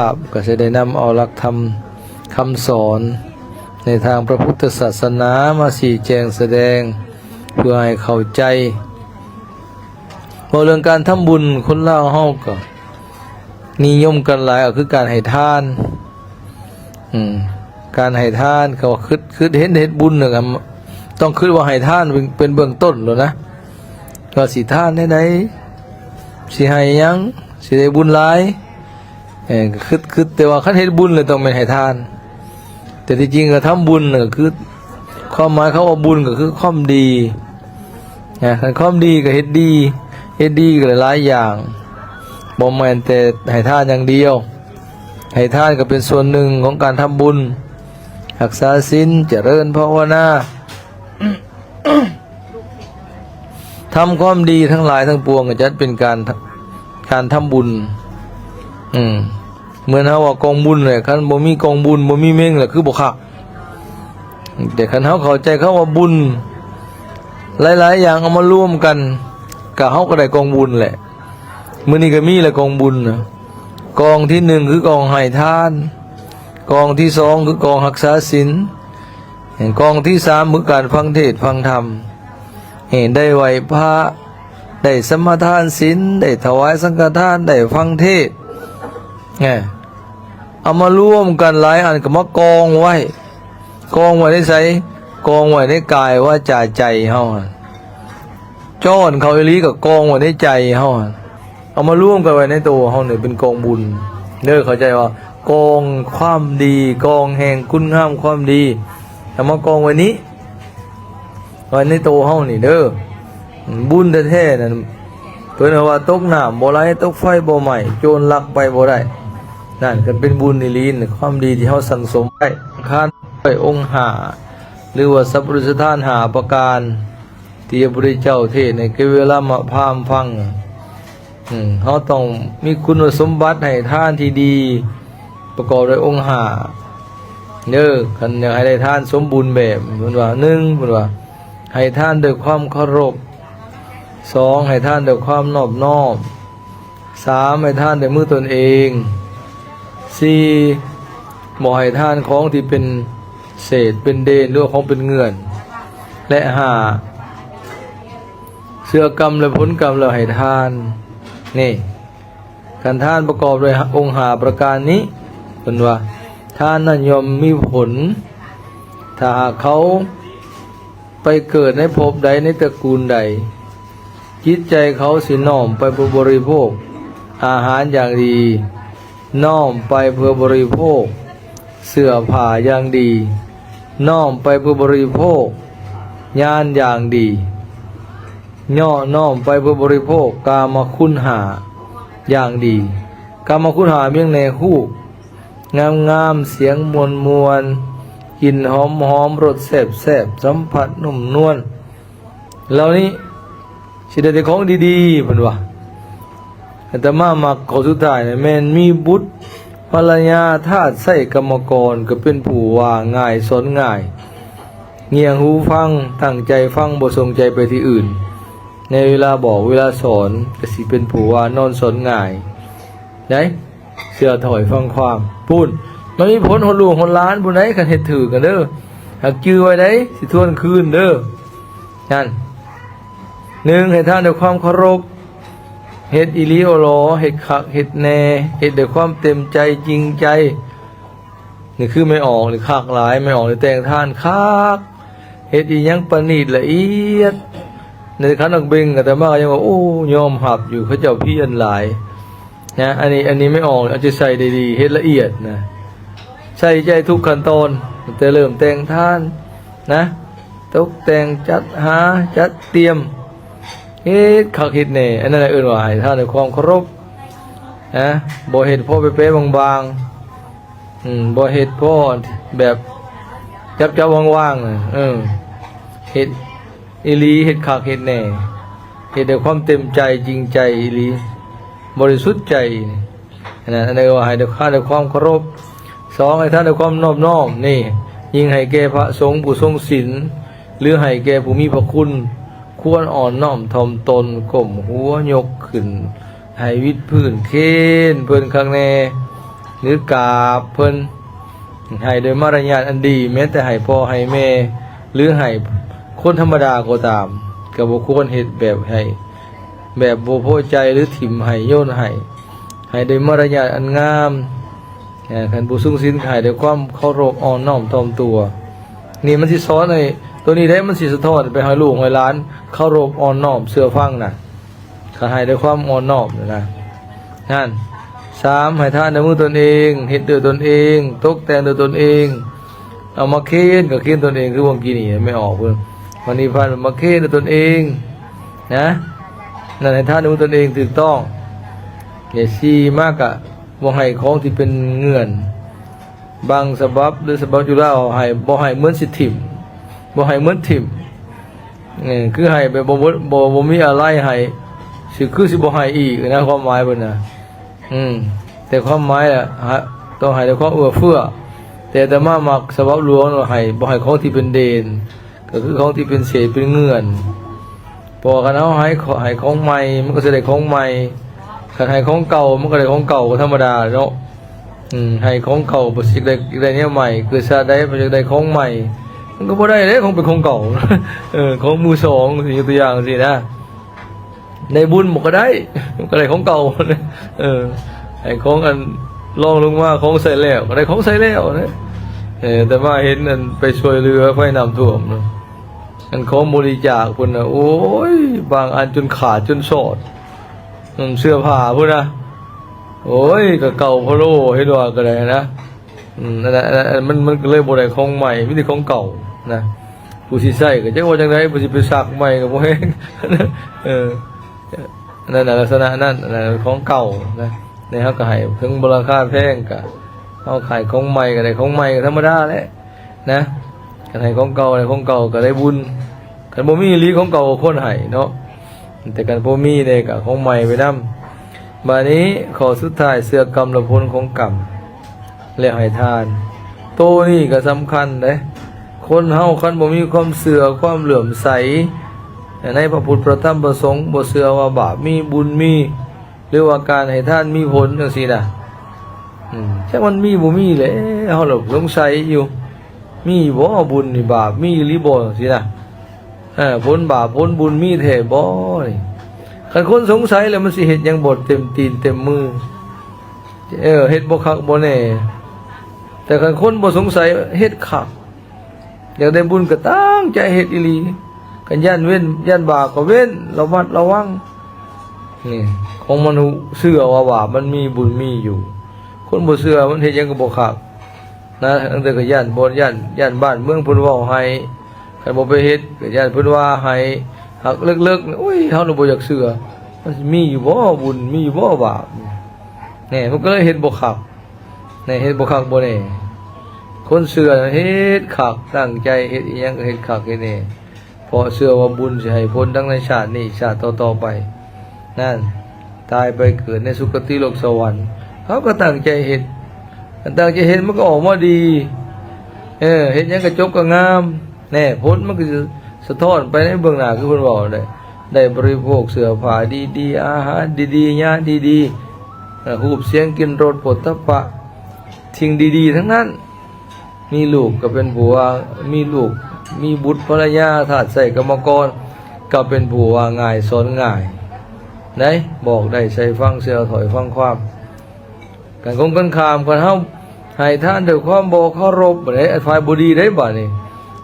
าพก็จะได้นำเอาหลักธรรมคำสอนในทางพระพุทธศาสนามาสี่แจงแสดงเพื่อให้เข้าใจพอเรื่องการทำบุญคนเล่าเฮาก็นิยมกันหลายก็คือการให้ทานอืมการให้ทานเขาคือคือเห็นเห็นบุญเนี่ยครับต้องคิดว่าให้ทานเป็นเป็นเบื้องต้นเลยนะก็สิทานได้ไหนสิให้ยังสิได้บุญหลาย เออคือคือแต่ว่าคันเฮ็ดบุญเลยต้องเป็นให้ทาน แต่ที่จริงก็ทำบุญก็คือความหมายเขาว่าบุญก็คือความดีนะความดีก็เฮ็ดดีเฮ็ดดีก็หลายอย่างบ่แม่นแต่ให้ทานอย่างเดียว ให้ทานก็เป็นส่วนหนึ่งของการทำบุญรักษาศีลเจริญภาวนาทำความดีทั้งหลายทั้งปวงก็จะเป็นการการทำบุญ อืมเหมือนเฮาว่ากองบุญเลยคันบ่มีกองบุญบ่มีเม่งแหละคือบ่คักแต่คันเฮาเข้าใจเขาว่าบุญ หลาย ๆ อย่างเอามารวมกันก็เฮาก็ได้กองบุญแหละมื้อนี้ก็มีแหละกองบุญนะกองที่หนึ่งคือกองให้ทาน กองที่สองคือกองรักษาศีลเห็นกองที่สามคือการฟังเทศฟังธรรมเห็นได้ไหวพระได้สมทานศีลได้ถวายสังฆทานได้ฟังเทศ ไงเอามาร่วมกันหลายอันก็มากองไว้ กองไว้ในใสกองไว้ในกายว่าจ่าใจเฮาอะจ้อนเขาอลีกับกองไว้ในใจเฮาอะเอามาร่วมกันไว้ในตัวเฮาเนี่ยเป็นกองบุญเด้อเข้าใจว่ากองความดี กองแห่งคุณงามความดีเอามากองไว้นี้ไว้ในตัวเฮานี่เด้อบุญแท้ๆนั่นเพิ่นว่าตกน้ำบ่ไหลตกไฟบ่ไหม้โจรลักไปบ่ได้ นั่นก็เป็นบุญนิลีนความดีที่เฮาสั่งสมไว้คานไปองค์หา หรือว่าสัพพุริสถานหาประการที่พระเจ้าเทศในเกเวลามาพามฟังอืมเฮาต้องมีคุณสมบัติให้ท่านที่ดี ประกอบด้วยองค์หาเด้อคันอยากให้ได้ทานสมบูรณ์แบบเพิ่นว่าหนึ่งเพิ่นว่า ให้ท่านด้วยความเคารพสองให้ท่านด้วยความนอบน้อมสามให้ท่านด้วยมือตนเอง สี่บ่ให้ทานของที่เป็นเศษเป็นเดนหรือของเป็นเงื่อน และห้าเสื้อกรรมและผลกรรมเราให้ทาน นี่การทานประกอบด้วยองค์หาประการนี้เป็นว่าทานนั้นยอมมีผล ถ้าหากเขาไปเกิดในภพใดในตระกูลใด จิตใจเขาสิน้อมไปบริโภค อาหารอย่างดี น้อมไปเพื่อบริโภค เสื้อผ้าอย่างดี น้อมไปเพื่อบริโภคญาณอย่างดี ย่อน้อมไปเพื่อบริโภคกามคุณหาอย่างดีกามคุณหาเมียงในคู่งามงามเสียงมวลมวลกลิ่นหอมหอมรสแสบแสบสัมผัสนุ่มนวลเหล่านี้สิได้ของดีๆพิ่นว่าแต่มามักขอสุดท้ายเนี่ยแม่นมีบุตรภรรยาทาสใส่กรรมกรก็เป็นผู้ว่าง่ายสนง่าย เงี่ยงหูฟังตั้งใจฟังบ่สนใจไปที่อื่น ในเวลาบอกเวลาสอนก็สิเป็นผู้ว่านอนสนง่ายได้เสื้อถอยฟังความพูดมันมีผลหดลูกหดล้านผู้ใดคันเฮ็ดถือกันเด้อหากจื้อไว้ได้สิทวนคืนเด้อนั่นหนึ่งให้ท่านด้วยความเคารพ เฮ็ดอีหลีโอโลเฮ็ดคักเฮ็ดแน่เฮ็ดด้วยความเต็มใจจริงใจนี่คือไม่ออกหรือคักหลายไม่ออกหรือแต่งท่านคักเฮ็ดอียังประณีตละเอียดในขันนักเบงแต่มากยังว่าโอ้ยอมหับอยู่เขาเจ้าพี่อันหลายนะอันนี้อันนี้ไม่ออกอาจจะใส่ด้ดีเฮ็ดละเอียดนะใส่ใจทุกขั้นตอนแต่เริ่มแต่งท่านนะตกแต่งจัดหาจัดเตรียม เฮ็ดขักเฮ็ดแน่อันนั้นเอื่นว่าให้ท่านในความเคารพนะบ่เฮ็ดพ่อเป๊ะๆบางๆอืมบ่เฮ็ดพ่อแบบจับจับว่างๆน่ะเออเฮ็ดอีหลีเฮ็ดคักเฮ็ดแหน่เฮ็ดด้วยความเต็มใจจริงใจอีหลีบริสุทธิ์ใจอันนั้นอันนี้ว่าให้ด้วยค่าด้วยความเคารพสองให้ท่านด้วยความนอบน้อมนี่ยิ่งให้แก่พระสงฆ์ผู้ทรงศีลหรือให้แก่ผู้มีพระคุณ ควรอ่อนน้อมถ่อมตนก้มหัวยกขึ้น ให้วิดพื้นเค้นเพิ่นข้างแน่หรือกาบเพิ่นให้โดยมารยาทอันดี แม้แต่ให้พ่อให้แม่ หรือให้คนธรรมดาก็ตามก็บ่ควรเฮ็ดแบบให้ แบบบ่พใจหรือถิ่มให้โยนให้ให้โดยมารยาทอันงามเอ่อคันผู้สูงศีลขายด้วยความเคารพอ่อนน้อมถ่อมตัว นี่มันสิสอนให้ ตัวนี้ได้มันสิสะท้อนไปให้ลูกห้หลานเคารพอ่อนน้อมเชื่อฟังน่ะก็ให้ด้วยความอ่อนน้อมนะนั่นสามให้ท่านด้วยมือตนเองเฮ็ดด้วยตนเอง ตกแต่งด้วยตนเอง เอามาเค้นกับเค้นตนเองคือวงกีนี่ไม่ออกเพิ่อนวันนี้พานมาเค้นด้วยตนเองนะนั่นให้ท่านด้วยมือตนเองถูกต้องอย่าซีมากอะบ่ให้ของที่เป็นเงื่อน บางสบับหรือสบับจุฬาเอาให้บ่ให้เหมือนสิถิ่ม บ่ให้เหมือนถิมนี่คือให้แบบบ่บ่บ่บ่มีอะไรให้สิคือสิบ่ให้อีกนะความหมายเพิ่นน่ะอืมแต่ความหมายอะฮะต้องให้ด้วยความเอื้อเฟื้อแต่แต่มามักสบับหลวงว่าให้บ่ให้ของที่เป็นเดน ก็คือของที่เป็นเศษเป็นเงื่อนพอคันเอาให้ขอให้ของใหม่มันก็สิได้ของใหม่คันให้ของเก่ามันก็ได้ของเก่าธรรมดาเนาะอืมให้ของเก่าบ่สิได้ได้เนี่ยใหม่คือชาได้บ่ได้ของใหม่ มันก็บ่ได้เด้ของเป็นของเก่า เออของมือสองสิตัวอย่างสินะในบุญบ่ก็ได้ก็ได้ของเก่าเออให้ของอันลองลงมาของใส่แล้วก็ได้ของใส่แล้วนะเออแต่ว่าเห็นอันไปช่วยเรือไฟน้ำท่วมนะอันของบริจาคพุ่นนะโอ้ยบางอันจนขาดจนสอดเสื้อผ้าพุ่นนะโอ้ยก็เก่าพะโลให้ดว่าก็ได้นะ อืมนั่นแหละนั่นมันมันก็เลยบ่ได้ของใหม่มีแต่ของเก่านะผู้สิใช้ก็จักว่าจังไดผู้สิไปซักใหม่ก็บ่แฮงเออนั่นน่ะลักษณะนั้นนั่นน่ะของเก่านะในเฮาก็ให้ถึงมูลค่าแพงก็เฮาขายของใหม่ก็ได้ของใหม่ก็ธรรมดาแหละนะกันให้ของเก่าได้ของเก่าก็ได้บุญกันบ่มีลีของเก่าคนให้เนาะแต่กันบ่มีเนี่ยก็ของใหม่ไปนำบานี้ขอสุดท้ายเสือกรรมละพลของกรรม และให้ทาน โตนี่ก็สำคัญเด้คนเฮาคันบ่มีความเสือความเหลื่อมใส ในพระพุทธพระธรรมประสงค์บ่เสือว่าบาปมีบุญมี หรือว่าการให้ท่านมีผลจังซี่นะแค่มันมีบ่มีแหละเฮาหลบสงสัยอยู่ มีบ่บุญนี่บาปมีหรือบ่จังซี่นะเออผลบาปผลบุญมีแท้บ่นี่คันคนสงสัยแล้วมันสิเฮ็ดหยังบดเต็มตีนเต็มมือ เออเฮ็ดบ่คักบ่แน่ แต่คนคนบ่สงสัยเฮ็ดคักอยากได้บุญก็ตั้งใจเฮ็ดอีหลีกันย่านเว้นย่านบาปก็เว้นระมัดระวังนี่ของมนุษย์เชื่อว่าบาปมันมีบุญมีอยู่ คนบ่เชื่อมันเฮ็ดยังก็บ่คักนะตั้งแต่ก็ย่านบ่ย่านย่านบ้านเมืองเพิ่นเว้าให้คันบ่ไปเฮ็ดก็ย่านเพิ่นว่าให้หักเลิกๆโอ้ยเฮาน่ะบ่อยากเชื่อมันมีอยู่บ่บุญมีอยู่บ่บาปแน่มันก็เลยเฮ็ดบ่คัก แน่เฮ็ดบ่คักบ่แน่คนเชื่อเฮ็ดคักตั้งใจเฮ็ดอีหยังก็เฮ็ดคักเฮ็ดแน่เพราะเชื่อว่าบุญสิให้ผลทั้งในชาตินี้ชาติต่อๆไป นั่นตายไปเกิดในสุคติโลกสวรรค์ เขาก็ตั้งใจเฮ็ดตั้งใจเฮ็ดมันก็ออกมาดี เออเฮ็ดหยังก็จบก็งาม แน่ผลมันก็จะสะท้อนไปในเบื้องหน้าคือเพิ่นบอกได้ได้บริโภคเสื้อผ้าดีๆอาหารดีๆยาดีๆเอ่อรูปเสียงกินรสผลตภะ สิ่งดี ๆ ทั้งนั้น มีลูกก็เป็นผัว มีลูก มีบุตรภรรยาถาดใส่กรรมกร ก็เป็นผัวง่ายสอนง่ายไหนบอกได้ใส่ฟังเสียถอยฟังความกันคงกันขามกันเฮาให้ท่านด้วยความบ่เคารพบ่ได้ฝ่ายบ่ดีได้บ่นี่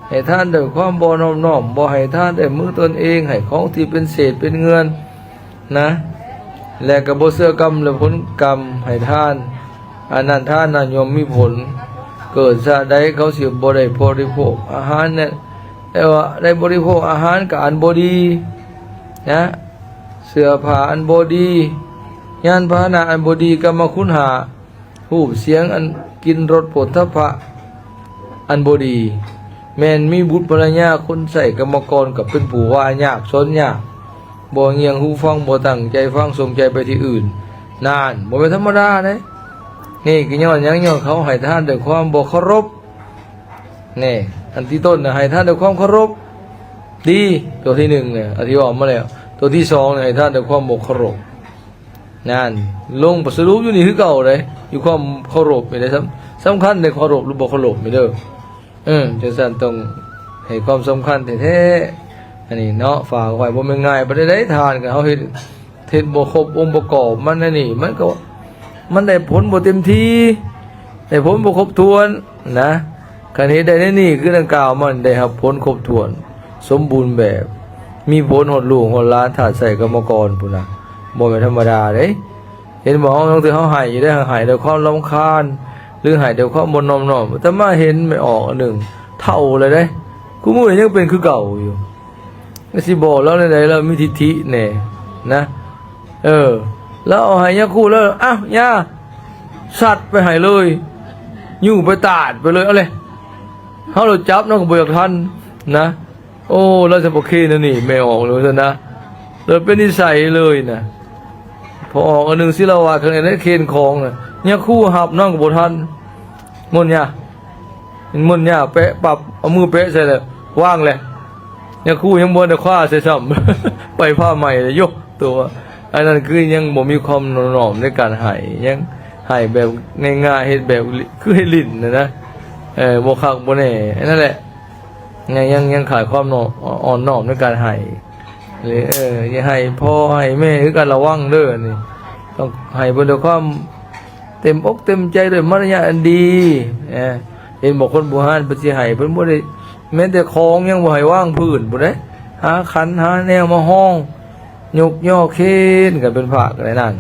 ให้ท่านด้วยความบ่น้อมน้อมบ่ให้ท่านด้วยมือตนเองให้ของที่เป็นเศษเป็นเงินนะ และก็บ่เชื่อกรรมและผลกรรมให้ท่าน อันนั้นท่านนั้นยมมีผล เกิดชาติใดเขาเสิบ่ได้บริโภคอาหารเนี่ยแต่ว่าได้บริโภคอาหารกับอันบดีนะเสื้อผ้าอันบดียานพาหนะอันบดีก็มาคุณหารูปเสียงอันกินรสผฏฐัพะอันบดี แมนมีบุตรภรรยาคนใส่กรรมกรกับเป็นผู้ว่ายากสนยากบ่เงียงหูฟังบ่ตั้งใจฟังสมใจไปที่อื่น นานบ่เป็นธรรมดาเด้ นี่ก็ย้อนยังย้อนเขาให้ท่านด้วยความบ่เคารพนี่อันที่ต้นน่ะให้ท่านด้วยความเคารพดีตัวที่หนึ่งเนี่ยอธิบายมาแล้วตัวที่สองเนี่ยให้ท่านด้วยความบ่เคารพนั่นลงประสรุปอยู่นี่คือเก่าเลยอยู่ความเคารพไม่ได้สำสำคัญในเคารพหรือบ่เคารพไม่เด้อเออจังซั่นต้องให้ความสำคัญแท้ๆอันนี้เนาะฝากไว้บ่แม่นง่ายบ่ได้ได้ทานกันเฮาเฮ็ดเฮ็ดบ่ครบองค์ประกอบมันนั่นนี่มันก็ มันได้ผลบ่เต็มที่ได้ผลบ่ครบถ้วนนะคันเฮ็ดได้ในนี่คือดังกล่าวมันได้ครับผลครบถ้วน สมบูรณ์แบบ มีผลหดลูกหดล้านถ้าใส่กรรมกรพุ่นนะบ่แม่นธรรมดาเด้เห็นบอกต้องถือเขาหายอยู่ได้หายเด้วยวความรำคาญ หรือหายเด้วยความบนนอมนอมแต่มาเห็นไม่ออกอันหนึ่งเท่าเลยได้กูมือยังเป็นคือเก่าอยู่ก็สิบอกแล้วในใดเรามีทิฏฐิแน่นะ เออ แล้วเอาหายาคู่แล้วอ้าวย่าสัตว์ไปหายเลยอยู่ไปตาดไปเลยเอาเลยเขาเราจับน้องกบอกทันนะ โอ้เราจะโอเคนะนี่ไม่ออกเลยนะเลยเป็นนิสัยเลยนะพอออกอันหนึ่งศิลาวาข้างในนั้เคนคองนะเนี่ยคู่หับน้องกับทันมุนเนี่ยมุนเนี่ยเป๊ะปรับเอามือเป๊ะใส่เลยว่างเลยเนี่ยคู่ยังบนแต่คว้าใส่ซ้ำไปผ้าใหม่เลยยกตัว อันนั้นคือยังบ่มีความหน่อมในการหายยังหายแบบง่ายๆเฮ็ดแบบคือให้ลิ้นนะนะเออบ่คักบ่แน่อันนั่นแหละยังยังยังขายความนออ่อนนอมในการหายหรือเอออย่าให้พ่อให้แม่คือการระวังเด้อนี่ต้องให้เพิ่นด้วยความเต็มอกเต็มใจด้วยมารยาทอันดีเออเห็นบอกคนบุหานเพิ่นสิให้เพิ่นบ่ได้แม้แต่ของยังบ่ให้ว่างพื้นบ่ได้หาขันหาแนวมาห้อง ยกย่อเค้นกันเป็นภาคอะไรนั่น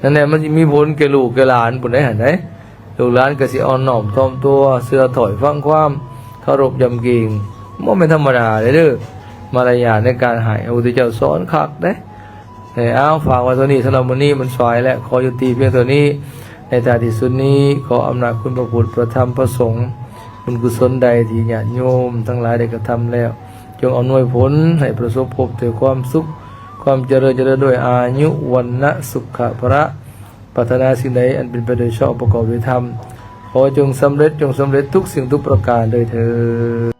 นั่นแหละมันมีผลแก่ลูกแก่หลานบ่ได้หันเด้ลูกหลานก็สิอ่อนหน้อมถ่อมตัวเสื้อถอยฟังความเคารพยำเกรงบ่แม่ธรรมดาเด้อเด้อมารยาทในการหายพระพุทธเจ้าสอนคักเด้เออเอาฝากไว้ตัวนี้สำหรับวันนี้มันสวยและขอยุติเพียงตัวนี้ ในตาที่สุดนี้ขออำนาจคุณพระพุทธพระธรรมพระสงฆ์คุณกุศลใดที่ญาติโยม ทั้งหลายได้กระทำแล้ว จงอำนวยผลให้ประสบพบแต่ความสุข ความเจริญเจริญด้วยอายุวันนะสุขะพระปรารถนาสิ่งใดอันเป็นไปโดยชอบประกอบด้วยธรรมขอจงสำเร็จจงสำเร็จทุกสิ่งทุกประการโดยเธอ